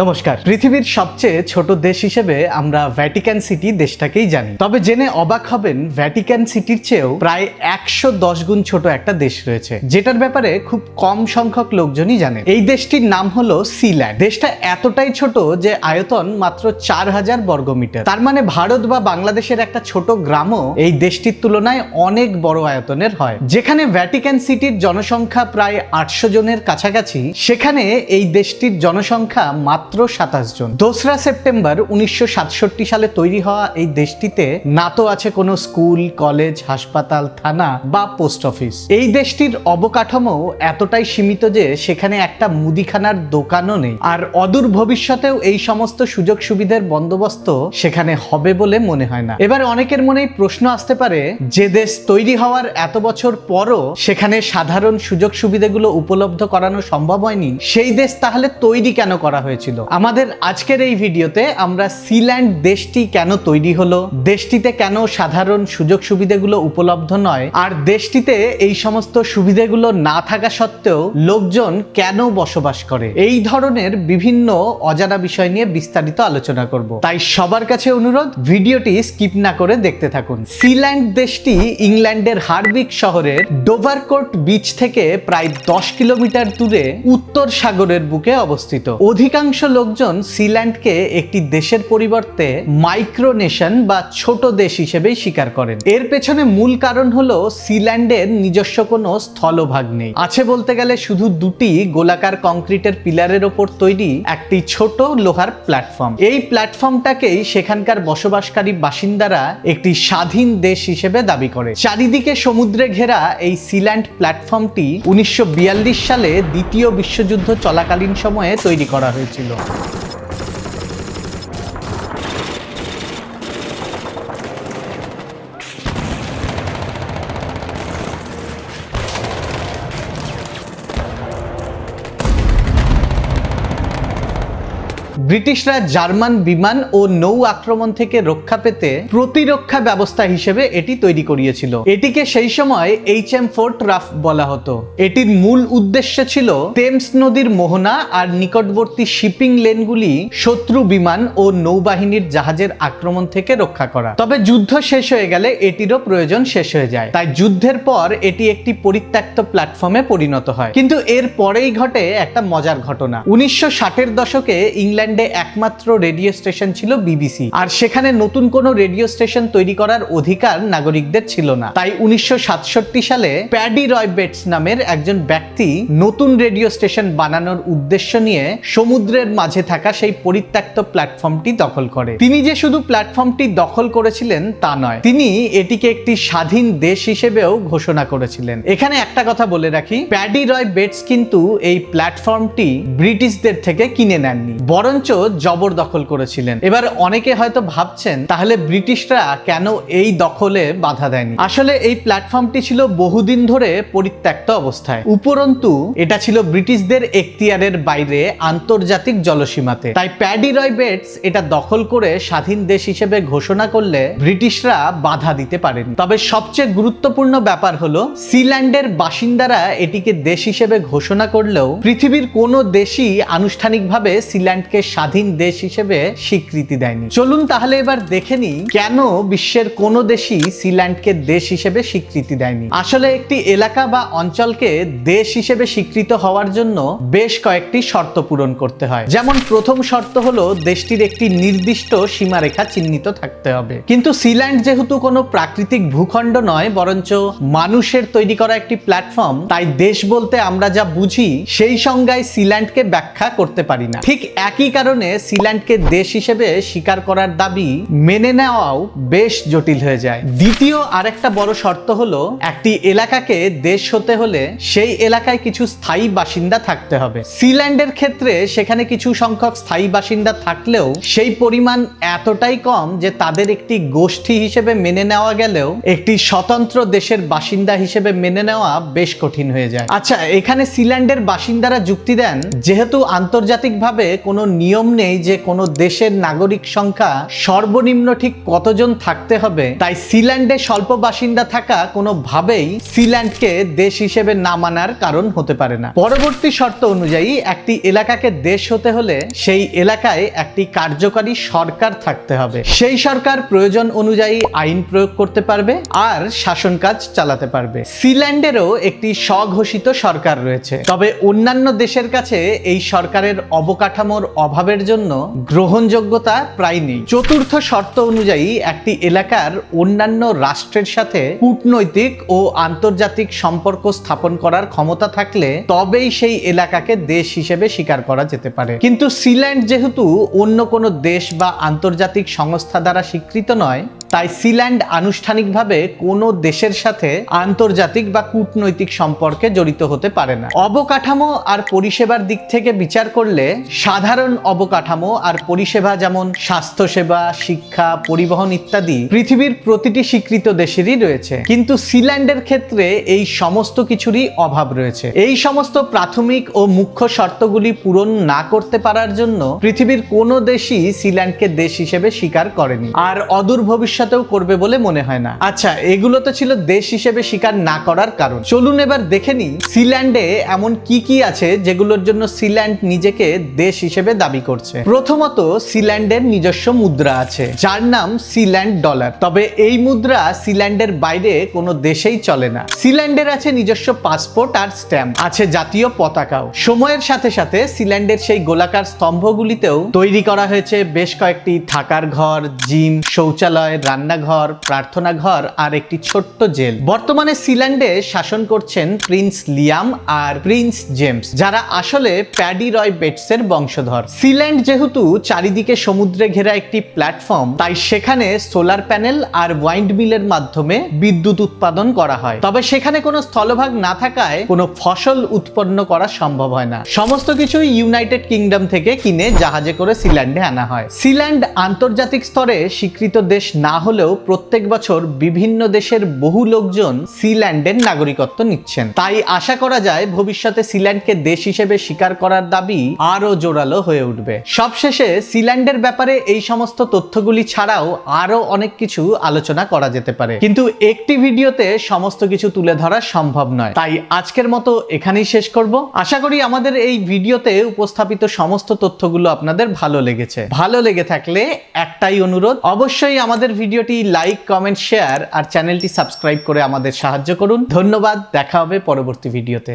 নমস্কার। পৃথিবীর সবচেয়ে ছোট দেশ হিসেবে আমরা ভ্যাটিকান সিটি দেশটাকেই জানি। তবে জেনে অবাক হবেন ভ্যাটিকান সিটির চেয়েও প্রায় একশো দশ গুণ ছোট একটা দেশ রয়েছে, যেটার ব্যাপারে খুব কম সংখ্যক লোকজনই জানে। এই দেশটির নাম হলো সিল্যান্ড দেশটা এতটাই ছোট যে আয়তন মাত্র চার হাজার বর্গমিটার তার মানে ভারত বা বাংলাদেশের একটা ছোট গ্রামও এই দেশটির তুলনায় অনেক বড় আয়তনের হয়। যেখানে ভ্যাটিকান সিটির জনসংখ্যা প্রায় আটশো জনের কাছাকাছি, সেখানে এই দেশটির জনসংখ্যা মাত্র সাতাশ জন। দোসরা সেপ্টেম্বর উনিশশো সাতষট্টি সালে তৈরি হওয়া এই দেশটিতে না তো আছে কোনো স্কুল, কলেজ, হাসপাতাল, থানা বা পোস্ট অফিস। এই দেশটির অবকাঠামো এতটাই সীমিত যে সেখানে একটা মুদিখানার দোকানও নেই। আর অদূর ভবিষ্যতেও এই সমস্ত সুযোগ সুবিধার বন্দোবস্ত সেখানে হবে বলে মনে হয় না। এবার অনেকের মনেই প্রশ্ন আসতে পারে, যে দেশ তৈরি হওয়ার এত বছর পরও সেখানে সাধারণ সুযোগ সুবিধাগুলো উপলব্ধ করানো সম্ভব হয়নি? সেই দেশ তাহলে তৈরি কেন করা হয়েছিল? আমাদের আজকের এই ভিডিওতে আমরা সিল্যান্ড দেশটি কেন তৈরি হলো, দেশটিতে কেন সাধারণ সুযোগ সুবিধাগুলো উপলব্ধ নয়, আর দেশটিতে এই সমস্ত সুবিধাগুলো না থাকা সত্ত্বেও লোকজন কেন বসবাস করে? এই ধরনের বিভিন্ন অজানা বিষয় নিয়ে বিস্তারিত আলোচনা করব। তাই সবার কাছে অনুরোধ, ভিডিওটি স্কিপ না করে দেখতে থাকুন। সিল্যান্ড দেশটি ইংল্যান্ডের হার্বিক শহরের ডোভারকোট বিচ থেকে প্রায় দশ কিলোমিটার দূরে উত্তর সাগরের বুকে অবস্থিত। অধিকাংশ লোকজন সিল্যান্ডকে একটি দেশের পরিবর্তে মাইক্রোনেশন বা ছোট দেশ হিসেবেই স্বীকার করেন। এর পেছনে মূল কারণ হলো সিল্যান্ডের নিজস্ব কোনো স্থলভাগ নেই। আছে বলতে গেলে শুধু দুটি গোলাকার কংক্রিটের পিলারের ওপর তৈরি একটি ছোট লোহার প্ল্যাটফর্ম। এই প্ল্যাটফর্মটাকেই সেখানকার বসবাসকারী বাসিন্দারা একটি স্বাধীন দেশ হিসেবে দাবি করে। চারিদিকে সমুদ্রে ঘেরা এই সিল্যান্ড প্ল্যাটফর্মটি উনিশশো বিয়াল্লিশ সালে দ্বিতীয় বিশ্বযুদ্ধ চলাকালীন সময়ে তৈরি করা হয়েছিল। ছিল ব্রিটিশরা জার্মান বিমান ও নৌ আক্রমণ থেকে রক্ষা পেতে প্রতিরক্ষা ব্যবস্থা হিসেবে এটি তৈরি করিয়েছিল। এটিকে সেই সময় এইচ এম ফোর্ট রাফ বলা হতো। এটির মূল উদ্দেশ্য ছিল টেমস নদীর মোহনা আর নিকটবর্তী শিপিং লেনগুলি শত্রু বিমান ও নৌবাহিনীর জাহাজের আক্রমণ থেকে রক্ষা করা। তবে যুদ্ধ শেষ হয়ে গেলে এটিরও প্রয়োজন শেষ হয়ে যায়। তাই যুদ্ধের পর এটি একটি পরিত্যক্ত প্ল্যাটফর্মে পরিণত হয়। কিন্তু এর পরেই ঘটে একটা মজার ঘটনা। উনিশশো ষাটের দশকে ইংল্যান্ডে একমাত্র রেডিও স্টেশন ছিল বিবিসি। আর সেখানে নতুন কোনো রেডিও স্টেশন তৈরি করার অধিকার নাগরিকদের ছিল না। তাই উনিশশো সালে প্যাডি রয় বেটস নামের একজন ব্যক্তি নতুন রেডিও স্টেশন বানানোর উদ্দেশ্য নিয়ে সমুদ্রের মাঝে থাকা সেই পরিত্যক্ত প্ল্যাটফর্মটি দখল করে। তিনি যে শুধু প্ল্যাটফর্মটি দখল করেছিলেন তা নয়, তিনি এটিকে একটি স্বাধীন দেশ হিসেবেও ঘোষণা করেছিলেন। এখানে একটা কথা বলে রাখি, প্যাডি রয় বেটস কিন্তু এই প্ল্যাটফর্মটি ব্রিটিশদের থেকে কিনে নেননি। বরঞ্চ জবরদখল করেছিলেন। এবার অনেকে হয়তো ভাবছেন, তাহলে ব্রিটিশরা কেন এই দখলে বাধা দেয়নি? আসলে এই প্ল্যাটফর্মটি ছিল বহুদিন ধরে পরিত্যক্ত অবস্থায়। উপরন্তু, এটা ছিল ব্রিটিশদের এখতিয়ারের বাইরে আন্তর্জাতিক জলসীমাতে। তাই প্যাডি রয় বেটস এটা দখল করে স্বাধীন দেশ হিসেবে ঘোষণা করলে ব্রিটিশরা বাধা দিতে পারেন। তবে সবচেয়ে গুরুত্বপূর্ণ ব্যাপার হলো সিল্যান্ডের বাসিন্দারা এটিকে দেশ হিসেবে ঘোষণা করলেও পৃথিবীর কোনো দেশই আনুষ্ঠানিকভাবে সিল্যান্ডকে স্বাধীন দেশ হিসেবে স্বীকৃতি দেয়নি। চলুন তাহলে এবার দেখে নিই কেন বিশ্বের কোনো দেশই সিল্যান্ডকে দেশ হিসেবে স্বীকৃতি দেয়নি। আসলে একটি এলাকা বা অঞ্চলকে দেশ হিসেবে স্বীকৃত হওয়ার জন্য বেশ কয়েকটি শর্ত পূরণ করতে হয়। যেমন প্রথম শর্ত হলো, দেশটির একটি নির্দিষ্ট সীমারেখা চিহ্নিত থাকতে হবে। কিন্তু সিল্যান্ড যেহেতু কোনো প্রাকৃতিক ভূখণ্ড নয়, বরঞ্চ মানুষের তৈরি করা একটি প্ল্যাটফর্ম, তাই দেশ বলতে আমরা যা বুঝি, সেই সংজ্ঞায় সিল্যান্ডকে ব্যাখ্যা করতে পারি না। ঠিক একই কারণে সিল্যান্ডকে দেশ হিসেবে স্বীকার করার দাবি মেনে নেওয়াও বেশ জটিল হয়ে যায়। দ্বিতীয় আরেকটা বড় শর্ত হলো, একটি এলাকাকে দেশ হতে হলে সেই এলাকায় কিছু স্থায়ী বাসিন্দা থাকতে হবে। সিল্যান্ডের ক্ষেত্রে সেখানে কিছু সংখ্যক স্থায়ী বাসিন্দা থাকলেও, সেই পরিমাণ এতটাই কম যে তাদের একটি গোষ্ঠী হিসেবে মেনে নেওয়া গেলেও, একটি স্বতন্ত্র দেশের বাসিন্দা হিসেবে মেনে নেওয়া বেশ কঠিন হয়ে যায়। আচ্ছা এখানে সিল্যান্ডের বাসিন্দারা যুক্তি দেন, যেহেতু আন্তর্জাতিকভাবে কোনো নিয়ম নেই যে কোনো দেশের নাগরিক সংখ্যা সর্বনিম্ন ঠিক কতজন থাকতে হবে। তাই সিল্যান্ডে স্বল্প বাসিন্দা থাকা কোনোভাবেই সিল্যান্ডকে দেশ হিসেবে না মানার কারণ হতে পারে না। পরবর্তী শর্ত অনুযায়ী একটি এলাকাকে দেশ হতে হলে সেই এলাকায় একটি কার্যকারী সরকার থাকতে হবে। সেই সরকার প্রয়োজন অনুযায়ী আইন প্রয়োগ করতে পারবে আর শাসন কাজ চালাতে পারবে। সিল্যান্ডেরও একটি স্বঘোষিত সরকার রয়েছে। তবে অন্যান্য দেশের কাছে এই সরকারের অবকাঠামোর অভাবের জন্য গ্রহণযোগ্যতা প্রায় নেই। চতুর্থ শর্ত অনুযায়ী একটি এলাকার অন্যান্য রাষ্ট্রের সাথে কূটনৈতিক ও আন্তর্জাতিক সম্পর্ক স্থাপন করার ক্ষমতা থাকলে তবেই সেই এলাকাকে দেশ হিসেবে স্বীকার করা যেতে পারে। কিন্তু সিল্যান্ড যেহেতু অন্য কোনো দেশ বা আন্তর্জাতিক সংস্থা দ্বারা স্বীকৃত নয় তাই সিল্যান্ড আনুষ্ঠানিকভাবে কোনো দেশের সাথে আন্তর্জাতিক বা কূটনৈতিক সম্পর্কে জড়িত হতে পারে না। অবকাঠামো আর পরিষেবার দিক থেকে বিচার করলে সাধারণ অবকাঠামো আর পরিষেবা যেমন স্বাস্থ্যসেবা, শিক্ষা, পরিবহন ইত্যাদি পৃথিবীর প্রতিটি স্বীকৃত দেশেরই রয়েছে। কিন্তু সিল্যান্ডের ক্ষেত্রে এই সমস্ত কিছুরই অভাব রয়েছে। এই সমস্ত প্রাথমিক ও মুখ্য শর্তগুলি পূরণ না করতে পারার জন্য পৃথিবীর কোনো দেশই সিল্যান্ডকে দেশ হিসেবে স্বীকার করেনি। আর অদূর ভবিষ্যতেও করবে বলে মনে হয় না। আচ্ছা এগুলো তো ছিল দেশ হিসেবে স্বীকার না করার কারণ। চলুন এবার দেখে নিই সিল্যান্ডে এমন কি কি আছে যেগুলোর জন্য সিল্যান্ড নিজেকে দেশ হিসেবে দাবি করছে। প্রথমত, সিল্যান্ডের নিজস্ব মুদ্রা আছে, যার নাম সিল্যান্ড ডলার। তবে এই মুদ্রা সিল্যান্ডের বাইরে কোনো দেশেই চলে না। সিল্যান্ডের আছে নিজস্ব পাসপোর্ট আর স্ট্যাম্প, আছে জাতীয় পতাকাও। সময়ের সাথে সাথে সিল্যান্ডের সেই গোলাকার স্তম্ভগুলিতেও তৈরি করা হয়েছে বেশ কয়েকটি থাকার ঘর, জিম, শৌচালয় রান্নাঘর প্রার্থনা ঘর আর একটি ছোট্ট জেল। বর্তমানে সিল্যান্ডে শাসন করছেন প্রিন্স লিয়াম আর প্রিন্স জেমস, যারা আসলে প্যাডি রয় বেটসের বংশধর। সিল্যান্ড যেহেতু চারিদিকে সমুদ্রে ঘেরা একটি প্ল্যাটফর্ম, তাই সেখানে সোলার প্যানেল আর ওয়াইন্ড মিলের মাধ্যমে বিদ্যুৎ উৎপাদন করা হয়। তবে সেখানে কোনো স্থলভাগ না থাকায় কোনো ফসল উৎপন্ন করা সম্ভব হয় না। সমস্ত কিছুই ইউনাইটেড কিংডম থেকে কিনে জাহাজে করে সিল্যান্ডে আনা হয়। সিল্যান্ড আন্তর্জাতিক স্তরে স্বীকৃত দেশ না হলেও প্রত্যেক বছর বিভিন্ন দেশের বহু লোকজন সিল্যান্ডের নাগরিকত্ব নিচ্ছেন। তাই আশা করা যায় ভবিষ্যতে সিল্যান্ডকে দেশ হিসেবে স্বীকার করার দাবি আরও জোরালো হয়ে উঠবে। সবশেষে সিল্যান্ডের ব্যাপারে এই সমস্ত তথ্যগুলি ছাড়াও আরও অনেক কিছু আলোচনা করা যেতে পারে। কিন্তু একটি ভিডিওতে সমস্ত কিছু তুলে ধরা সম্ভব নয়। তাই আজকের মতো এখানেই শেষ করব। আশা করি আমাদের এই ভিডিওতে উপস্থাপিত সমস্ত তথ্যগুলো আপনাদের ভালো লেগেছে। ভালো লেগে থাকলে একটাই অনুরোধ, অবশ্যই আমাদের ভিডিওটি লাইক কমেন্ট শেয়ার আর চ্যানেলটি সাবস্ক্রাইব করে আমাদের সাহায্য করুন। ধন্যবাদ, দেখা হবে পরবর্তী ভিডিওতে